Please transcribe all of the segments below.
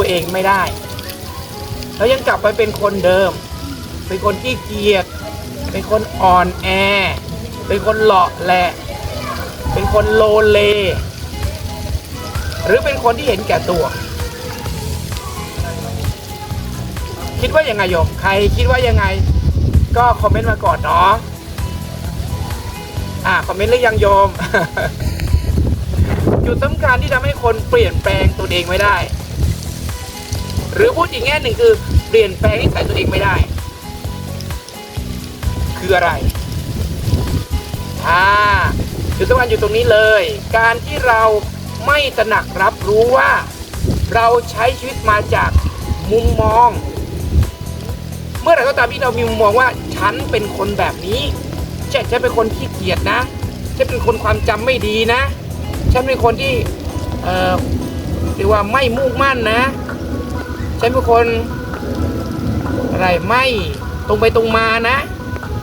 ตัวเองไม่ได้ แล้วยังกลับไปเป็นคนเดิม เป็นคนที่เกียจเป็นคนอ่อนแอ เป็นคนหล่อแหละ เป็นคนโลเล หรือเป็นคนที่เห็นแก่ตัว คิดว่ายังไงโยมใครคิดว่ายังไง ก็คอมเมนต์มาก่อนเนาะอ่าคอมเมนต์หรือยังโยมจุดสำคัญที่ทำให้คนเปลี่ยนแปลงตัวเองไม่ได้ หรือพูดอีกแง่หนึ่งคือ เปลี่ยนแปลงนิสัยตัวเองไม่ได้ คืออะไรอ่าจุดสำคัญอยู่ตรงนี้เลย การที่เราไม่ตระหนักรับรู้ว่า เราใช้ชีวิตมาจากมุมมอง เมื่อไหร่ก็ตามที่เรามีมุมมองว่า ฉันเป็นคนแบบนี้เช่นฉันเป็นคนขี้เกียจนะฉันเป็นคนความจำไม่ดีนะฉันเป็นคนที่เอ่อเรียกว่าไม่มุ่งมั่นนะ ฉันเป็นคนอะไรไม่ตรงไปตรงมานะ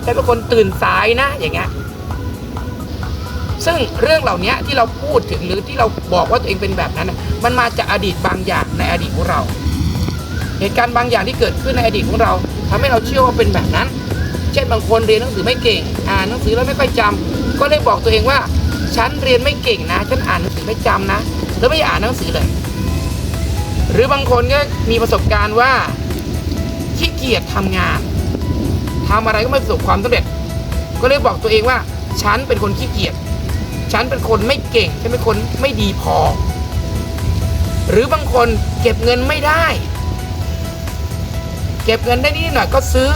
ฉันเป็นคนตื่นสายนะ อย่างเงี้ยซึ่งเรื่องเหล่านี้ที่เราพูดถึงหรือที่เราบอกว่าตัวเองเป็นแบบนั้นมันมาจากอดีตบางอย่างในอดีตของเรา เหตุการณ์บางอย่างที่เกิดขึ้นในอดีตของเราทำให้เราเชื่อว่าเป็นแบบนั้น เช่นบางคนเรียนหนังสือไม่เก่ง อ่านหนังสือแล้วไม่ค่อยจำก็เลยบอกตัวเองว่า ฉันเรียนไม่เก่งนะ ฉันอ่านหนังสือไม่จำนะ แล้วไม่อยากอ่านหนังสือเลย รือบางคนก็มีประสบการณ์ว่าขี้เกียจทำงานทำอะไรก็ไม่ประสบความสำเร็จ ก็เลยบอกตัวเองว่า ฉันเป็นคนขี้เกียจฉันเป็นคนไม่เก่งฉันเป็นคนไม่ดีพอ หรือบางคนเก็บเงินไม่ได้ เก็บเงินได้นิดหน่อยก็ซื้อ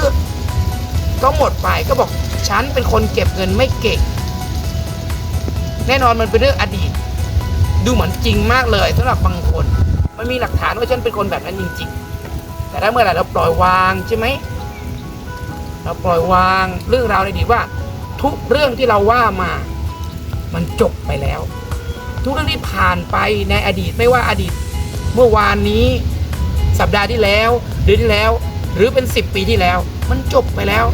ก็หมดไปก็บอกฉันเป็นคนเก็บเงินไม่เก่ง แน่นอนมันเป็นเรื่องอดีต ดูเหมือนจริงมากเลยสำหรับบางคน มันมีหลักฐานว่าฉันเป็นคนแบบนั้นจริงๆ แต่ถ้าเมื่อไหร่เราปล่อยวางใช่ไหม เราปล่อยวางเรื่องราวในอดีตว่า ทุกเรื่องที่เราว่ามา มันจบไปแล้ว ทุกเรื่องที่ผ่านไปในอดีตไม่ว่าอดีต เมื่อวานนี้ สัปดาห์ที่แล้วเดือนที่แล้ว หรือเป็นสิบปีที่แล้ว มันจบไปแล้ว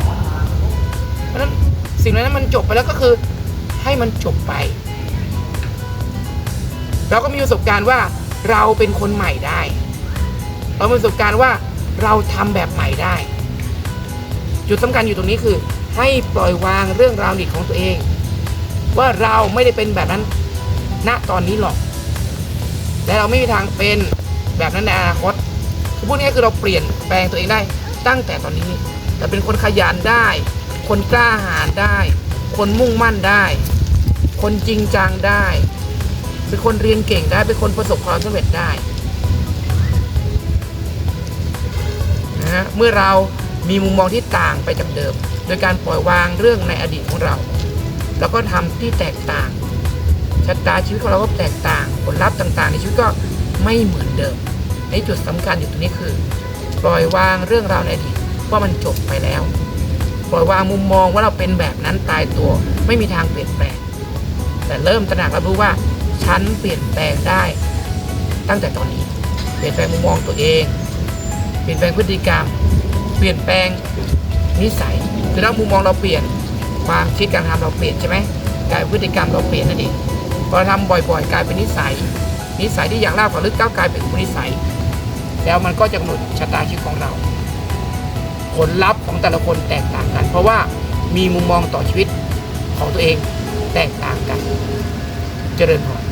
เพราะฉะนั้นสิ่งนั้นมันจบไปแล้วก็คือ ให้มันจบไป เราก็มีประสบการณ์ว่า เราเป็นคนใหม่ได้ เราประสบการณ์ว่าเราทำแบบใหม่ได้ จุดสำคัญอยู่ตรงนี้คือ ให้ปล่อยวางเรื่องราวอดีตของตัวเอง ว่าเราไม่ได้เป็นแบบนั้นณตอนนี้หรอก และเราไม่มีทางเป็นแบบนั้นในอนาคตคือพูดง่ายๆคือเราเปลี่ยนแปลงตัวเองได้ตั้งแต่ตอนนี้ แต่เป็นคนขยันได้ คนกล้าหาญได้ คนมุ่งมั่นได้ คนจริงจังได้ เป็นคนเรียนเก่งได้ เป็นคนประสบความสำเร็จได้นะฮะเมื่อเรามีมุมมองที่ต่างไปจากเดิม โดยการปล่อยวางเรื่องในอดีตของเรา แล้วก็ทำที่แตกต่างชะตาชีวิตของเราก็แตกต่างผลลัพธ์ต่างๆ ในชีวิตก็ไม่เหมือนเดิม ในจุดสำคัญอยู่ตรงนี้คือ ปล่อยวางเรื่องราวในอดีตว่ามันจบไปแล้ว ปล่อยวางมุมมองว่าเราเป็นแบบนั้นตายตัว ไม่มีทางเปลี่ยนแปลง แต่เริ่มตระหนักรับรู้ว่า ฉันเปลี่ยนแปลงได้ ตั้งแต่ตอนนี้ เปลี่ยนแปลงมุมมองตัวเอง เปลี่ยนแปลงพฤติกรรม เปลี่ยนแปลงนิสัยคือถ้ามุมมองเราเปลี่ยนความคิดการทำเราเปลี่ยนใช่ไหมกายพฤติกรรมเราเปลี่ยนนั่นเองพอเราทำบ่อยๆ กลายเป็นนิสัย นิสัยที่อย่างรากฝังลึกก้าวกลายเป็นอุปนิสัย แล้วมันก็จะกำหนดชะตาชีวิตของเรา ผลลัพธ์ของแต่ละคนแตกต่างกัน เพราะว่ามีมุมมองต่อชีวิตของตัวเองแตกต่างกัน เจริญพร